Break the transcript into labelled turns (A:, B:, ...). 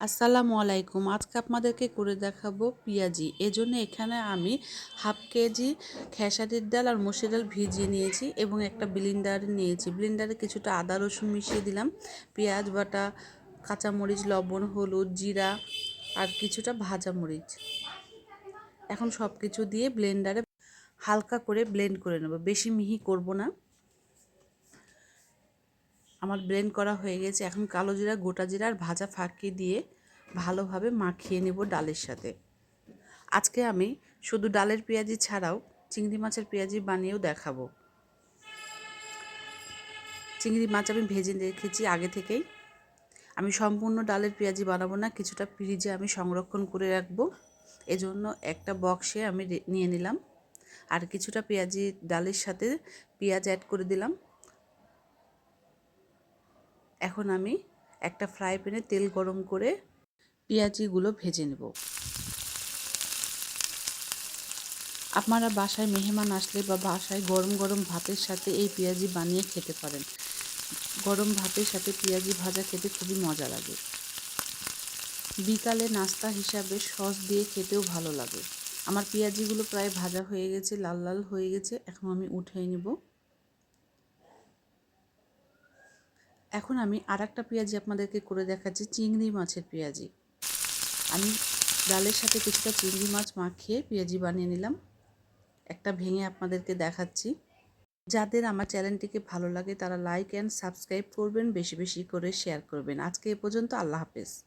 A: আসসালামু আলাইকুম। আজকে আপনাদেরকে করে দেখাবো পেঁয়াজি। এজন্য এখানে আমি হাফ কেজি খেসারির ডাল আর মসুর ডাল ভিজিয়ে নিয়েছি এবং একটা ব্লিন্ডার নিয়েছি। ব্লিন্ডারে কিছুটা আদা, রসুন মিশিয়ে দিলাম। পেঁয়াজ, বাটা, কাঁচামরিচ, লবণ, হলুদ, জিরা আর কিছুটা ভাজা মরিচ। এখন সব কিছু দিয়ে ব্লেন্ডারে হালকা করে ব্লেন্ড করে নেব। বেশি মিহি করব না। আমার ব্লেন্ড করা হয়ে গেছে। এখন কালো জিরা, গোটা জিরা আর ভাজা ফাঁকি দিয়ে ভালোভাবে মাখিয়ে নেব ডালের সাথে। আজকে আমি শুধু ডালের পেঁয়াজি ছাড়াও চিংড়ি মাছের পেঁয়াজি বানিয়েও দেখাবো। চিংড়ি মাছ আমি ভেজে রেখেছি আগে থেকেই। আমি সম্পূর্ণ ডালের পেঁয়াজি বানাবো না, কিছুটা ফ্রিজে আমি সংরক্ষণ করে রাখব। এজন্য একটা বক্সে আমি নিয়ে নিলাম। আর কিছুটা পেঁয়াজি, ডালের সাথে পেঁয়াজ অ্যাড করে দিলাম। এখন আমি একটা ফ্রাই প্যানে তেল গরম করে পেঁয়াজিগুলো ভেজে নেব। আপনারা বাসায় মেহমান আসলে বা বাসায় গরম গরম ভাতের সাথে এই পেঁয়াজি বানিয়ে খেতে পারেন। গরম ভাতের সাথে পেঁয়াজি ভাজা খেতে খুবই মজা লাগে। বিকালে নাস্তা হিসাবে সস দিয়ে খেতেও ভালো লাগে। আমার পেঁয়াজিগুলো প্রায় ভাজা হয়ে গেছে, লাল লাল হয়ে গেছে, এখন আমি উঠিয়ে নেব। এখন আমি আর একটা পেঁয়াজি আপনাদেরকে করে দেখাচ্ছি, চিংড়ি মাছের পেঁয়াজি। আমি ডালের সাথে কিছুটা চিংড়ি মাছ মাখিয়ে পেঁয়াজি বানিয়ে নিলাম। একটা ভেঙে আপনাদেরকে দেখাচ্ছি। যাদের আমার চ্যানেলটিকে ভালো লাগে তারা লাইক অ্যান্ড সাবস্ক্রাইব করবেন, বেশি বেশি করে শেয়ার করবেন। আজকে এ পর্যন্ত আল্লাহ হাফেজ।